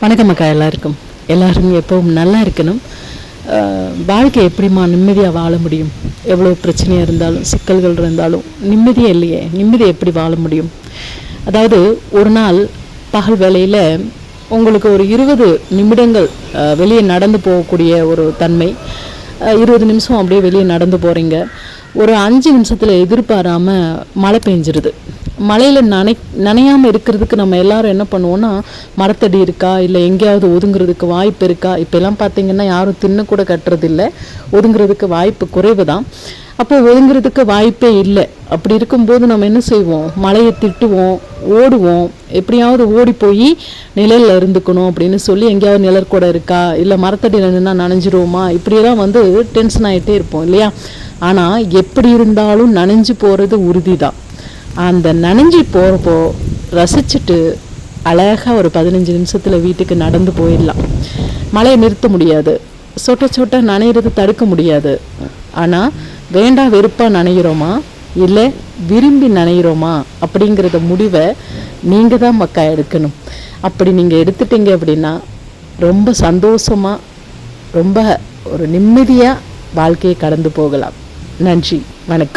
வணக்கம் அக்கா எல்லாருக்கும். எல்லாரும் எப்பவும் நல்லா இருக்கணும். வாழ்க்கை எப்படிம்மா நிம்மதியாக வாழ முடியும்? எவ்வளோ பிரச்சனையாக இருந்தாலும் சிக்கல்கள் இருந்தாலும் நிம்மதியே இல்லையே? நிம்மதி எப்படி வாழ முடியும்? அதாவது ஒரு நாள் பகல் வேலையில் உங்களுக்கு ஒரு இருபது நிமிடங்கள் வெளியே நடந்து போகக்கூடிய ஒரு தன்மை. இருபது நிமிஷம் அப்படியே வெளியே நடந்து போகிறீங்க ஒரு அஞ்சு நிமிஷத்தில் எதிர்பாராமல் மழை பெஞ்சிருது. மழையில் நனை நனையாமல் இருக்கிறதுக்கு நம்ம எல்லாரும் என்ன பண்ணுவோம்னா மரத்தடி இருக்கா இல்லை எங்கேயாவது ஒதுங்குறதுக்கு வாய்ப்பு இருக்கா? இப்போல்லாம் பார்த்தீங்கன்னா யாரும் தின்னு கூட கட்டுறதில்ல. ஒதுங்குறதுக்கு வாய்ப்பு குறைவு தான் அப்போ ஒதுங்குறதுக்கு வாய்ப்பே இல்லை. அப்படி இருக்கும்போது நம்ம என்ன செய்வோம்? மழையை திட்டுவோம் ஓடுவோம். எப்படியாவது ஓடி போய் நிழல்ல இருந்துக்கணும் அப்படின்னு சொல்லி எங்கேயாவது நிழற்கூட இருக்கா? இல்லை மரத்தடியில் நின்னா நனைஞ்சிருவோமா? இப்படியெல்லாம் வந்து டென்ஷன் ஆகிட்டே இருப்போம் இல்லையா? ஆனால் எப்படி இருந்தாலும் நனைஞ்சு போகிறது உறுதி தான் அந்த நனைஞ்சு போகிறப்போ ரசிச்சுட்டு அழகாக ஒரு பதினஞ்சு நிமிஷத்தில் வீட்டுக்கு நடந்து போயிடலாம். மழையை நிறுத்த முடியாது. சொட்ட சொட்ட நனையிறது தடுக்க முடியாது. ஆனால் வேண்டாம் வெறுப்பாக நனைகிறோமா இல்லை விரும்பி நனைகிறோமா அப்படிங்கிறத முடிவை நீங்கள் தான் மக்கா எடுக்கணும். அப்படி நீங்கள் எடுத்துட்டீங்க அப்படின்னா ரொம்ப சந்தோஷமாக ரொம்ப ஒரு நிம்மதியாக வாழ்க்கையை கடந்து போகலாம். நன்றி. வணக்கம்.